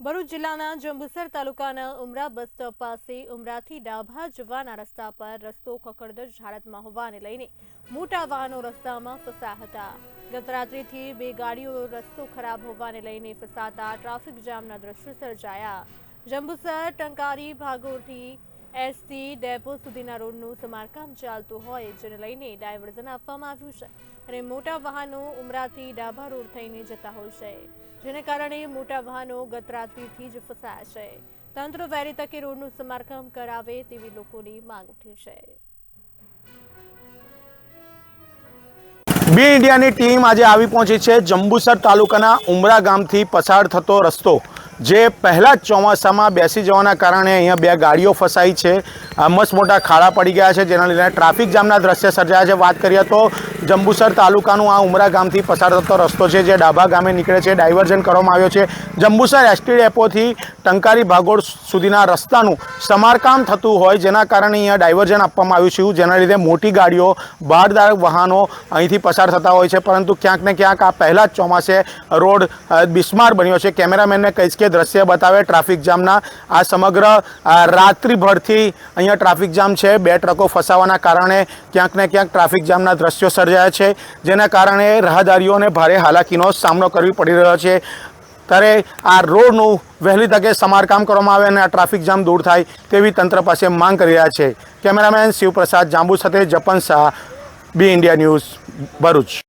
ભરૂચ જિલ્લાના જંબુસર તાલુકાના ઉમરા bus stop પાસે ઉમરાથી ડાભા જવાના રસ્તા પર રસ્તો કકડદજ હાલતમાં હોવાને લઈને મોટા વાહનો રસ્તામાં ફસાયા હતા. ગત રાત્રિથી બે ગાડીઓ રસ્તો ખરાબ હોવાને લઈને ફસાતા ટ્રાફિક જામના દ્રશ્યો સર્જાયા. જંબુસર ટંકારી ભાગોળથી એસટી ડેપો સુધીના રોડનું સમારકામ ચાલતું હોય જેને લઈને ડાયવર્ઝન આપવામાં આવ્યું છે. અને મોટા વાહનો ઉમરાથી ડાભા રોડ થઈને જતા હોય છે, જેને કારણે મોટા વાહનો ગતરાત્રિથી જ ફસાયા છે. તંત્ર વહેલી તકે રોડનું સમારકામ કરાવે તેવી લોકોની માંગ ઉઠી છે. બી ઇન્ડિયાની ટીમ આજે આવી પહોંચી છે જંબુસર તાલુકાના ઉમરા ગામથી પસાર થતો રસ્તો. જે પહેલાં જ ચોમાસામાં બેસી જવાના કારણે અહીંયા બે ગાડીઓ ફસાઈ છે. મસ્ત મોટા ખાડા પડી ગયા છે, જેના લીધે ટ્રાફિક જામના દ્રશ્ય સર્જાયા છે. વાત કરીએ તો જંબુસર તાલુકાનું આ ઉમરા ગામથી પસાર થતો રસ્તો છે, જે ડાભા ગામે નીકળે છે. ડાયવર્ઝન કરવામાં આવ્યો છે. જંબુસર એસટી ડેપોથી ટંકારી ભાગોળ સુધીના રસ્તાનું સમારકામ થતું હોય, જેના કારણે અહીંયા ડાયવર્ઝન આપવામાં આવ્યું છે, જેના લીધે મોટી ગાડીઓ બહારદાર વાહનો અહીંથી પસાર થતા હોય છે. પરંતુ ક્યાંક ને ક્યાંક આ પહેલાં જ ચોમાસે રોડ બિસ્માર બન્યો છે. કેમેરામેનને કહીશ કે દ્રશ્ય બતાવે ટ્રાફિક જામના આ સમગ્ર રાત્રિભરથી રાત્રિભરથી અહીંયા ટ્રાફિક જામ છે. બે ટ્રકો ફસાવાના કારણે ક્યાંક ને ક્યાંક ટ્રાફિક જામના દ્રશ્યો સર્જાયા છે. જેના કારણે રાહદારીઓને ભારે હાલાકીનો સામનો કરવી પડી રહ્યો છે. ત્યારે આ રોડનું વહેલી તકે સમારકામ કરવામાં આવે અને આ ટ્રાફિક જામ દૂર થાય તેવી તંત્ર પાસે માંગ કરી રહ્યા છે. કેમેરામેન શિવપ્રસાદ જાંબુ સાથે Japan Shah, B India news Bharuch.